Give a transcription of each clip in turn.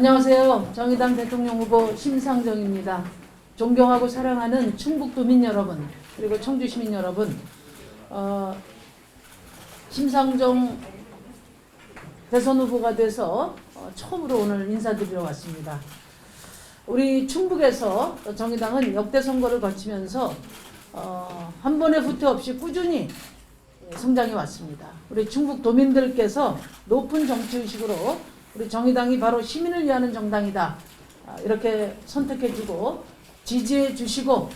안녕하세요. 정의당 대통령 후보 심상정입니다. 존경하고 사랑하는 충북도민 여러분, 그리고 청주 시민 여러분, 어, 심상정 대선 후보가 돼서 어, 처음으로 오늘 인사드리러 왔습니다. 우리 충북에서 정의당은 역대 선거를 거치면서 어, 한 번의 후퇴 없이 꾸준히 성장해 왔습니다. 우리 충북 도민들께서 높은 정치의식으로 우리 정의당이 바로 시민을 위하는 정당이다. 아, 이렇게 선택해주고 지지해 주시고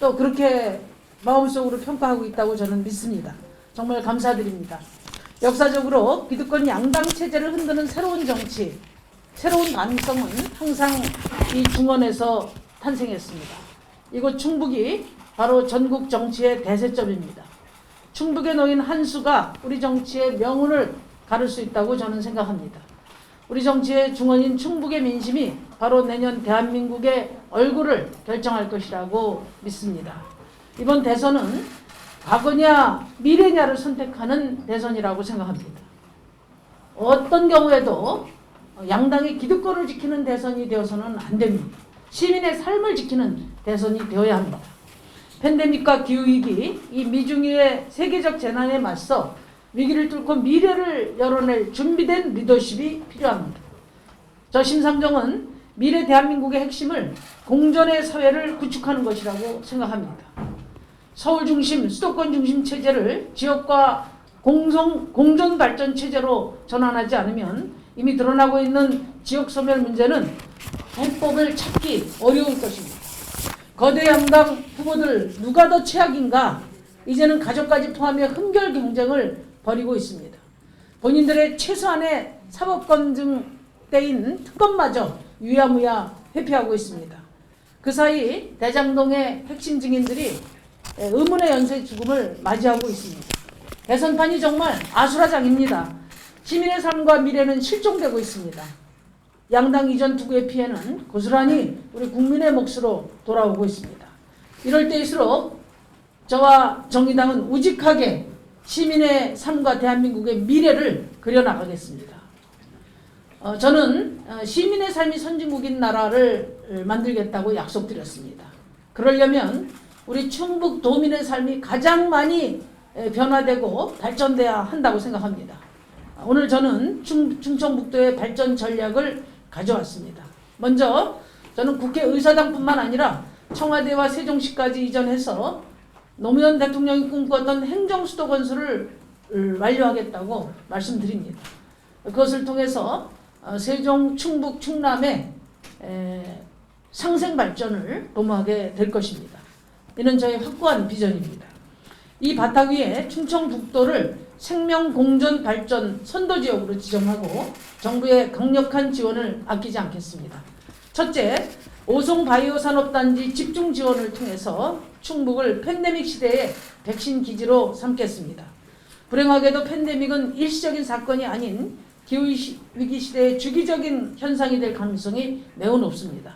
또 그렇게 마음속으로 평가하고 있다고 저는 믿습니다. 정말 감사드립니다. 역사적으로 기득권 양당 체제를 흔드는 새로운 정치, 새로운 가능성은 항상 이 중원에서 탄생했습니다. 이곳 충북이 바로 전국 정치의 대세점입니다. 충북에 놓인 한 수가 우리 정치의 명운을 가를 수 있다고 저는 생각합니다. 우리 정치의 중원인 충북의 민심이 바로 내년 대한민국의 얼굴을 결정할 것이라고 믿습니다. 이번 대선은 과거냐 미래냐를 선택하는 대선이라고 생각합니다. 어떤 경우에도 양당의 기득권을 지키는 대선이 되어서는 안 됩니다. 시민의 삶을 지키는 대선이 되어야 합니다. 팬데믹과 기후위기, 이 미중의 세계적 재난에 맞서 위기를 뚫고 미래를 열어낼 준비된 리더십이 필요합니다. 저 심상정은 미래 대한민국의 핵심을 공존의 사회를 구축하는 것이라고 생각합니다. 서울 중심, 수도권 중심 체제를 지역과 공성, 공존 발전 체제로 전환하지 않으면 이미 드러나고 있는 지역 소멸 문제는 해법을 찾기 어려울 것입니다. 거대 양당 후보들 누가 더 최악인가? 이제는 가족까지 포함해 흠결 경쟁을 벌이고 있습니다. 본인들의 최소한의 사법권 등 때인 특검마저 유야무야 회피하고 있습니다. 그 사이 대장동의 핵심 증인들이 의문의 연쇄 죽음을 맞이하고 있습니다. 대선판이 정말 아수라장입니다. 시민의 삶과 미래는 실종되고 있습니다. 양당 이전 투구의 피해는 고스란히 우리 국민의 몫으로 돌아오고 있습니다. 이럴 때일수록 저와 정의당은 우직하게 시민의 삶과 대한민국의 미래를 그려나가겠습니다. 어, 저는 어, 시민의 삶이 선진국인 나라를 만들겠다고 약속드렸습니다. 그러려면 우리 충북 도민의 삶이 가장 많이 에, 변화되고 발전돼야 한다고 생각합니다. 오늘 저는 충, 충청북도의 발전 전략을 가져왔습니다. 먼저 저는 국회 의사당뿐만 아니라 청와대와 세종시까지 이전해서 노무현 대통령이 꿈꿨던 행정수도 건설을 완료하겠다고 말씀드립니다. 그것을 통해서 어, 세종, 충북, 충남의 상생 발전을 도모하게 될 것입니다. 이는 저의 확고한 비전입니다. 이 바탕 위에 충청북도를 생명공존 발전 선도지역으로 지정하고 정부의 강력한 지원을 아끼지 않겠습니다. 첫째, 오송 바이오 산업단지 집중 지원을 통해서 충북을 팬데믹 시대의 백신 기지로 삼겠습니다. 불행하게도 팬데믹은 일시적인 사건이 아닌 기후위기 시대의 주기적인 현상이 될 가능성이 매우 높습니다.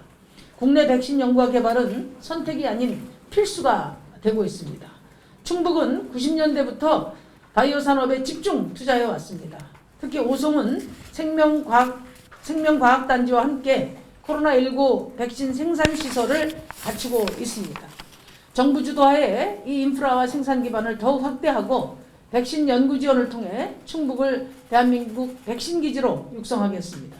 국내 백신 연구와 개발은 선택이 아닌 필수가 되고 있습니다. 충북은 90년대부터 바이오 산업에 집중 투자해 왔습니다. 특히 오송은 생명과학, 생명과학단지와 함께 코로나19 백신 생산 시설을 갖추고 있습니다. 정부 주도하에 이 인프라와 생산 기반을 더욱 확대하고 백신 연구 지원을 통해 충북을 대한민국 백신 기지로 육성하겠습니다.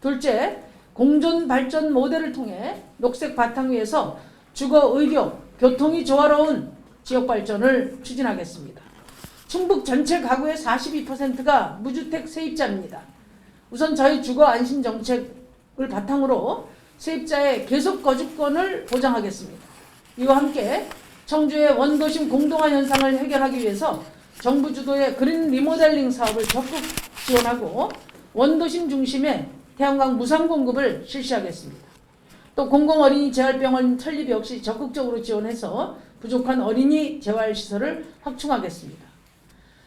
둘째, 공존 발전 모델을 통해 녹색 바탕 위에서 주거, 의료, 교통이 조화로운 지역 발전을 추진하겠습니다. 충북 전체 가구의 42%가 무주택 세입자입니다. 우선 저희 주거 안심 정책 을 바탕으로 세입자의 계속 거주권을 보장하겠습니다. 이와 함께 청주의 원도심 공동화 현상을 해결하기 위해서 정부 주도의 그린 리모델링 사업을 적극 지원하고 원도심 중심의 태양광 무상 공급을 실시하겠습니다. 또 공공 어린이 재활병원 설립 역시 적극적으로 지원해서 부족한 어린이 재활시설을 확충하겠습니다.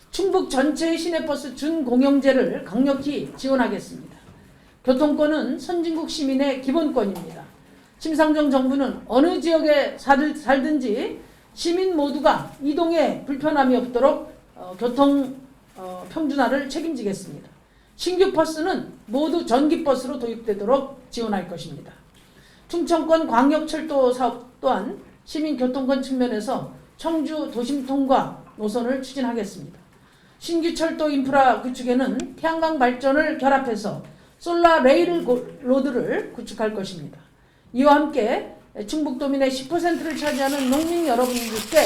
충북 전체의 시내버스 준공영제를 강력히 지원하겠습니다. 교통권은 선진국 시민의 기본권입니다. 심상정 정부는 어느 지역에 살, 살든지 시민 모두가 이동에 불편함이 없도록 어, 교통 어, 평준화를 책임지겠습니다. 신규 버스는 모두 전기 버스로 도입되도록 지원할 것입니다. 충청권 광역철도 사업 또한 시민 교통권 측면에서 청주 도심 통과 노선을 추진하겠습니다. 신규 철도 인프라 구축에는 태양광 발전을 결합해서 솔라 레일 고- 로드를 구축할 것입니다. 이와 함께 충북 도민의 10%를 차지하는 농민 여러분들께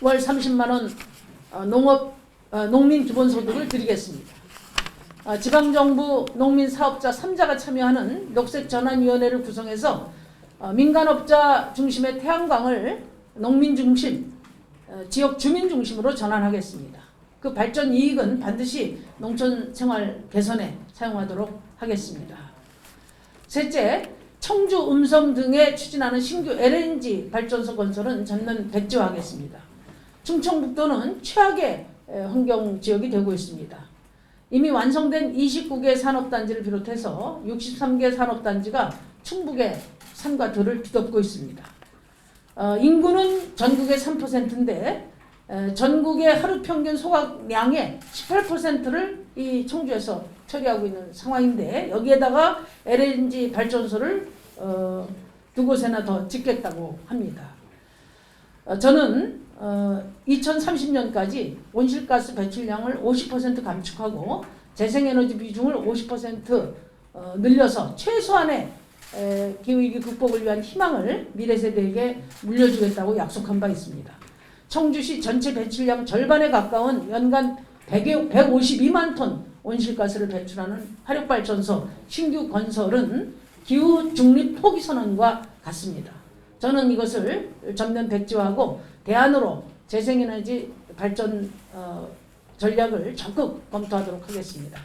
월 30만 원 어, 농업 어, 농민 기본소득을 드리겠습니다. 어, 지방정부 농민 사업자 3자가 참여하는 녹색전환위원회를 구성해서 어, 민간업자 중심의 태양광을 농민 중심, 어, 지역 주민 중심으로 전환하겠습니다. 그 발전 이익은 반드시 농촌 생활 개선에 사용하도록 하겠습니다. 셋째, 청주, 음성 등에 추진하는 신규 LNG 발전소 건설은 전면 백지화하겠습니다. 충청북도는 최악의 에, 환경 지역이 되고 있습니다. 이미 완성된 29개 산업단지를 비롯해서 63개 산업단지가 충북의 산과 들을 뒤덮고 있습니다. 어, 인구는 전국의 3%인데 전국의 하루 평균 소각량의 18%를 이 청주에서 처리하고 있는 상황인데 여기에다가 LNG 발전소를 어, 두 곳에나 더 짓겠다고 합니다. 어, 저는 어, 2030년까지 온실가스 배출량을 50% 감축하고 재생에너지 비중을 50% 어, 늘려서 최소한의 에, 기후위기 극복을 위한 희망을 미래 세대에게 물려주겠다고 약속한 바 있습니다. 청주시 전체 배출량 절반에 가까운 연간 100, 152만 톤 온실가스를 배출하는 화력발전소 신규 건설은 기후 중립 포기 선언과 같습니다. 저는 이것을 전면 백지화하고 대안으로 재생에너지 발전 어, 전략을 적극 검토하도록 하겠습니다.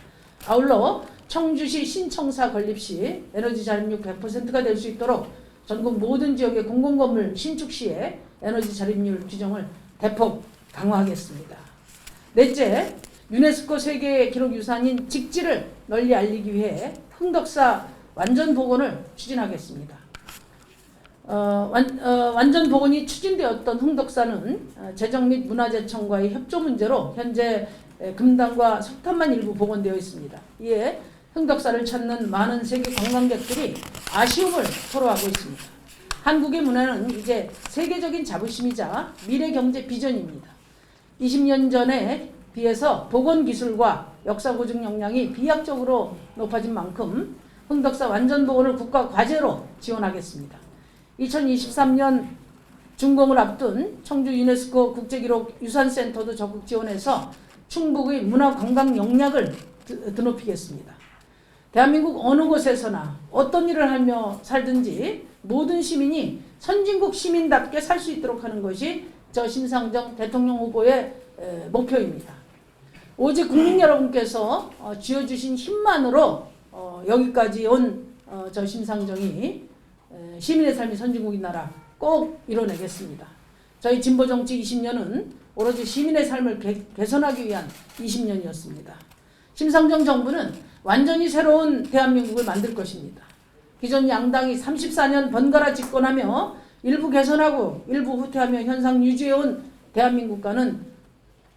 아울러 청주시 신청사 건립 시 에너지 자립률 100%가 될 수 있도록 전국 모든 지역의 공공건물 신축 시에 에너지 자립률 규정을 대폭 강화하겠습니다. 넷째, 유네스코 세계 기록 유산인 직지를 널리 알리기 위해 흥덕사 완전 복원을 추진하겠습니다. 어, 완, 어, 완전 복원이 추진되었던 흥덕사는 어, 재정 및 문화재청과의 협조 문제로 현재 에, 금당과 석탄만 일부 복원되어 있습니다. 이에 흥덕사를 찾는 많은 세계 관광객들이 아쉬움을 토로하고 있습니다. 한국의 문화는 이제 세계적인 자부심이자 미래 경제 비전입니다. 20년 전에 비해서 복원 기술과 역사 고증 역량이 비약적으로 높아진 만큼 흥덕사 완전 복원을 국가 과제로 지원하겠습니다. 2023년 준공을 앞둔 청주 유네스코 국제기록 유산센터도 적극 지원해서 충북의 문화관광 역량을 드- 드높이겠습니다. 대한민국 어느 곳에서나 어떤 일을 하며 살든지 모든 시민이 선진국 시민답게 살 수 있도록 하는 것이 저 심상정 대통령 후보의 에, 목표입니다. 오직 국민 여러분께서 어, 쥐어주신 힘만으로 어, 여기까지 온저 심상정이 에, 시민의 삶이 선진국인 나라 꼭 이뤄내겠습니다. 저희 진보 정치 20년은 오로지 시민의 삶을 개, 개선하기 위한 20년이었습니다. 심상정 정부는 완전히 새로운 대한민국을 만들 것입니다. 기존 양당이 34년 번갈아 집권하며 일부 개선하고 일부 후퇴하며 현상 유지해온 대한민국과는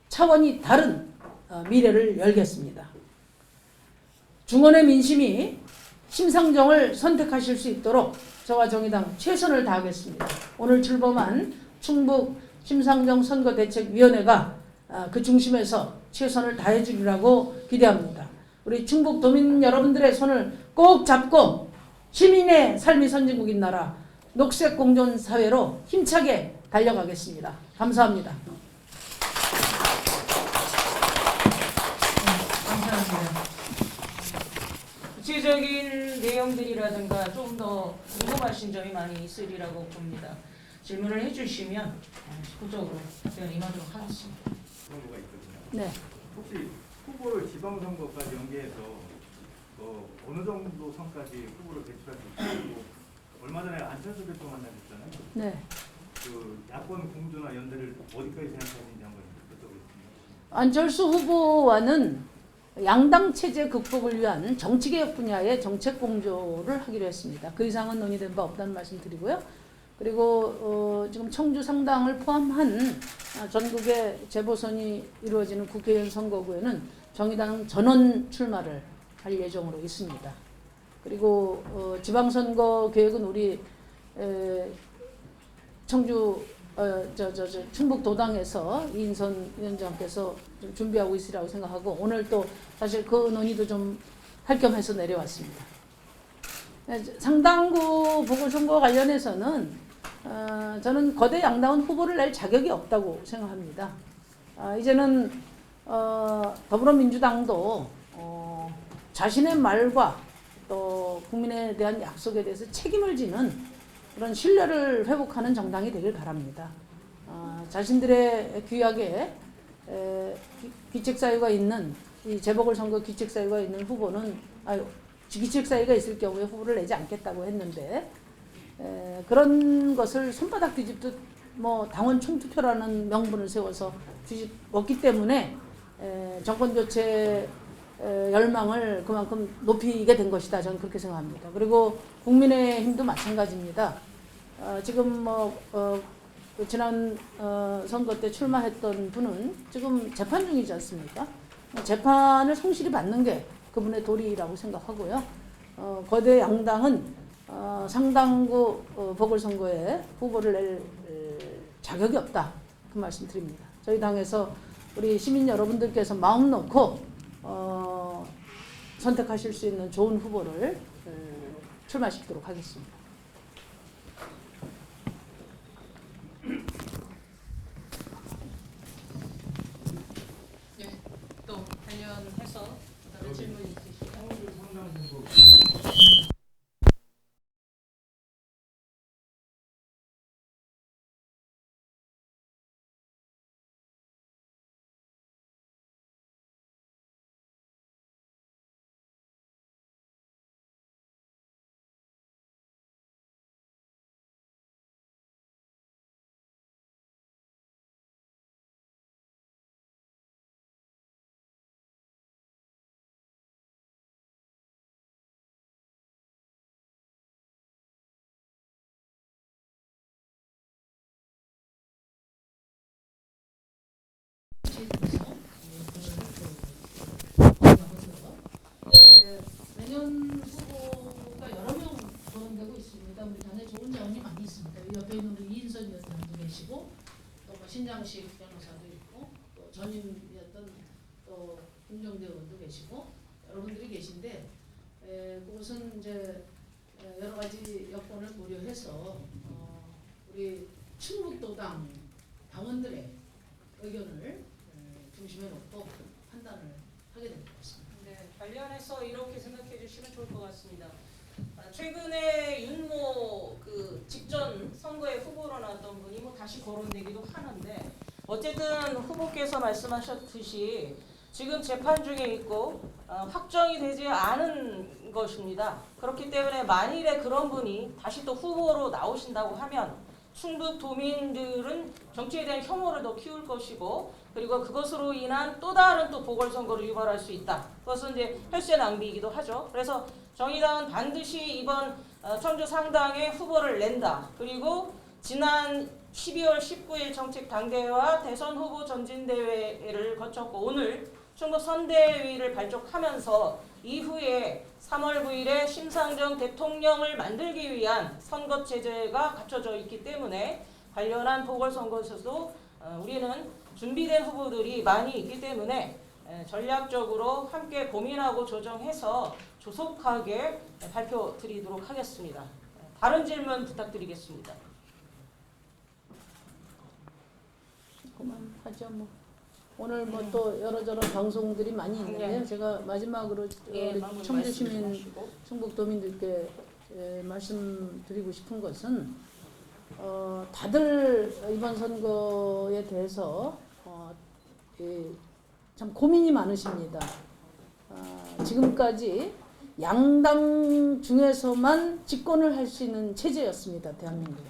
차원이 다른 어, 미래를 열겠습니다. 중원의 민심이 심상정을 선택하실 수 있도록 저와 정의당 최선을 다하겠습니다. 오늘 출범한 충북 심상정 선거대책위원회가 아, 그 중심에서 최선을 다해주리라고 기대합니다. 우리 충북 도민 여러분들의 손을 꼭 잡고 시민의 삶이 선진국인 나라 녹색 공존 사회로 힘차게 달려가겠습니다. 감사합니다. 감사합니다. 구체적인 내용들이라든가 좀 더 궁금하신 점이 많이 있으리라고 봅니다. 질문을 해주시면 어, 적극적으로 답변 임하도록 하겠습니다. 그런 거가 있거든요. 네. 혹시 후보를 지방선거까지 연계해서 어, 어느 정도 선까지 후보를 배출할 수 있고 얼마 전에 안철수 대표 만나셨잖아요. 네. 그 야권 공조나 연대를 어디까지 생각하시는지 한번 여쭤보겠습니다. 안철수 후보와는 양당 체제 극복을 위한 정치개혁 분야의 정책 공조를 하기로 했습니다. 그 이상은 논의된 바 없다는 말씀 드리고요. 그리고 어, 지금 청주 상당을 포함한 아, 전국의 재보선이 이루어지는 국회의원 선거구에는 정의당 전원 출마를 할 예정으로 있습니다. 그리고 어, 지방선거 계획은 우리 에, 청주 어, 저, 저, 저, 충북 도당에서 이인선 위원장께서 좀 준비하고 있으리라고 생각하고 오늘 또 사실 그 논의도 좀 할 겸 해서 내려왔습니다. 에, 상당구 보궐선거 관련해서는 어, 저는 거대 양당은 후보를 낼 자격이 없다고 생각합니다. 아, 이제는 어, 더불어민주당도 어, 자신의 말과 또 국민에 대한 약속에 대해서 책임을 지는 그런 신뢰를 회복하는 정당이 되길 바랍니다. 어, 자신들의 귀하게 에, 기- 기책 사유가 있는 이 재보궐선거 기책 사유가 있는 후보는 아유 기책 사유가 있을 경우에 후보를 내지 않겠다고 했는데 에, 그런 것을 손바닥 뒤집듯 뭐 당원 총투표라는 명분을 세워서 뒤집었기 때문에 에, 정권 교체 에, 열망을 그만큼 높이게 된 것이다. 저는 그렇게 생각합니다. 그리고 국민의힘도 마찬가지입니다. 어, 지금 뭐 어, 그 지난 어, 선거 때 출마했던 분은 지금 재판 중이지 않습니까? 재판을 성실히 받는 게 그분의 도리라고 생각하고요. 어, 거대 양당은 어, 상당구 어, 보궐선거에 후보를 낼 에, 자격이 없다. 그 말씀 드립니다. 저희 당에서 우리 시민 여러분들께서 마음 놓고 어, 선택하실 수 있는 좋은 후보를 에, 출마시키도록 하겠습니다. Thank you. 신장식 변호사도 있고 또 전임이었던 또 김정대 의원도 계시고 여러분들이 계신데 에, 그것은 이제 에, 여러 가지 여건을 고려해서 어, 우리 충북도당 당원들의 의견을 에, 중심에 놓고 판단을 하게 될 것 같습니다. 네, 관련해서 이렇게 생각해 주시면 좋을 것 같습니다. 아, 최근에 윤모 그 직전 선거에 후보로 나왔던 분이 뭐 다시 거론되기도 하는데 어쨌든 후보께서 말씀하셨듯이 지금 재판 중에 있고 아, 확정이 되지 않은 것입니다. 그렇기 때문에 만일에 그런 분이 다시 또 후보로 나오신다고 하면 충북 도민들은 정치에 대한 혐오를 더 키울 것이고 그리고 그것으로 인한 또 다른 또 보궐선거를 유발할 수 있다. 그것은 이제 혈세 낭비이기도 하죠. 그래서 정의당은 반드시 이번 어, 청주 상당에 후보를 낸다. 그리고 지난 12월 19일 정책 당대회와 대선 후보 전진 대회를 거쳤고 오늘 충북 선대위를 발족하면서 이후에 3월 9일에 심상정 대통령을 만들기 위한 선거 체제가 갖춰져 있기 때문에 관련한 보궐선거에서도 어, 우리는 준비된 후보들이 많이 있기 때문에 에, 전략적으로 함께 고민하고 조정해서 조속하게 발표 드리도록 하겠습니다. 다른 질문 부탁드리겠습니다. 그만하죠 뭐. 오늘 뭐 또 여러저러 방송들이 많이 있는데요. 네. 제가 마지막으로 예, 청주 시민. 충북 도민들께 에, 말씀드리고 싶은 것은 어, 다들 이번 선거에 대해서 어, 예, 참 고민이 많으십니다. 아, 지금까지 양당 중에서만 집권을 할 수 있는 체제였습니다. 대한민국은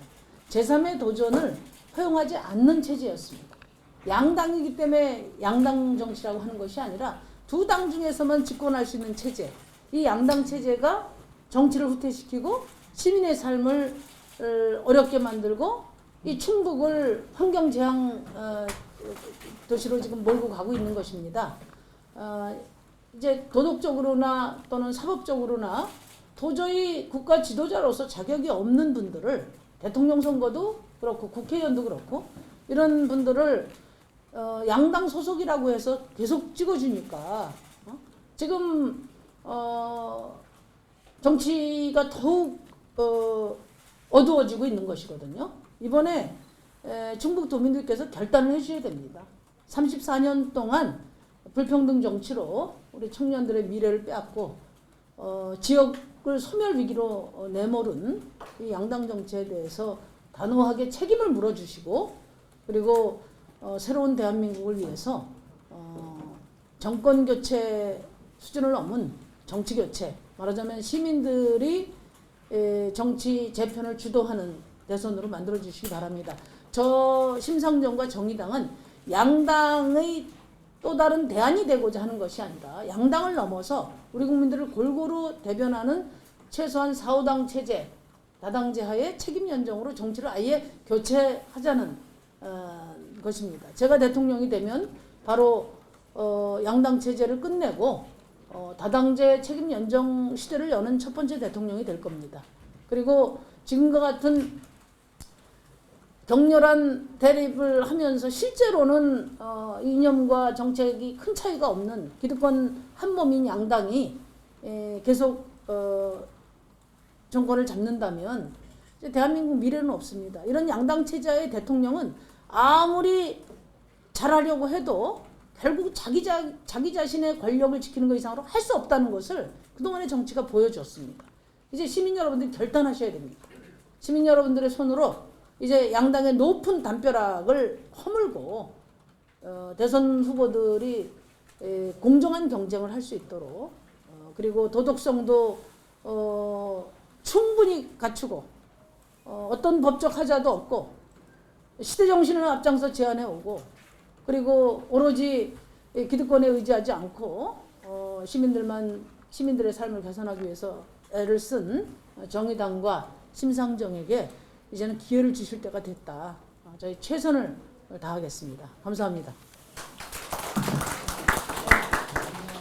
제3의 도전을 허용하지 않는 체제였습니다. 양당이기 때문에 양당 정치라고 하는 것이 아니라 두 당 중에서만 집권할 수 있는 체제. 이 양당 체제가 정치를 후퇴시키고 시민의 삶을 어, 어렵게 만들고 이 충북을 환경 재앙 어, 도시로 지금 몰고 가고 있는 것입니다. 어, 이제 도덕적으로나 또는 사법적으로나 도저히 국가 지도자로서 자격이 없는 분들을 대통령 선거도 그렇고 국회의원도 그렇고 이런 분들을 어, 양당 소속이라고 해서 계속 찍어주니까 어? 지금 어, 정치가 더욱 어, 어두워지고 있는 것이거든요. 이번에 에, 충북 도민들께서 결단을 해주셔야 됩니다. 34년 동안 불평등 정치로 우리 청년들의 미래를 빼앗고 어, 지역을 소멸 위기로 어, 내몰은 이 양당 정치에 대해서 단호하게 책임을 물어주시고 그리고 어, 새로운 대한민국을 위해서 어, 정권 교체 수준을 넘은 정치 교체 말하자면 시민들이 에, 정치 재편을 주도하는 대선으로 만들어 주시기 바랍니다. 저 심상정과 정의당은 양당의 또 다른 대안이 되고자 하는 것이 아니라 양당을 넘어서 우리 국민들을 골고루 대변하는 최소한 4, 5당 체제, 다당제 하에 책임 연정으로 정치를 아예 교체하자는 어, 것입니다. 제가 대통령이 되면 바로 어, 양당 체제를 끝내고 어, 다당제 책임 연정 시대를 여는 첫 번째 대통령이 될 겁니다. 그리고 지금과 같은 격렬한 대립을 하면서 실제로는 어, 이념과 정책이 큰 차이가 없는 기득권 한 몸인 양당이 에, 계속 어, 정권을 잡는다면 대한민국 미래는 없습니다. 이런 양당 체제의 대통령은 아무리 잘하려고 해도 결국 자기 자, 자기 자신의 권력을 지키는 것 이상으로 할 수 없다는 것을 그동안의 정치가 보여줬습니다. 이제 시민 여러분들이 결단하셔야 됩니다. 시민 여러분들의 손으로 이제 양당의 높은 담벼락을 허물고 어, 대선 후보들이 에, 공정한 경쟁을 할 수 있도록 어, 그리고 도덕성도 어, 충분히 갖추고 어, 어떤 법적 하자도 없고 시대 정신을 앞장서 제안해 오고 그리고 오로지 이 기득권에 의지하지 않고 어, 시민들만 시민들의 삶을 개선하기 위해서 애를 쓴 정의당과 심상정에게 이제는 기회를 주실 때가 됐다. 어, 저희 최선을 다하겠습니다. 감사합니다.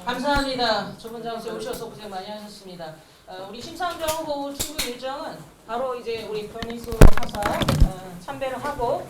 감사합니다. 좁은 장소에 오셔서 고생 많이 하셨습니다. 어, 우리 심상정 후보 충북 일정은 바로 이제 우리 변희수 하사 어, 참배를 하고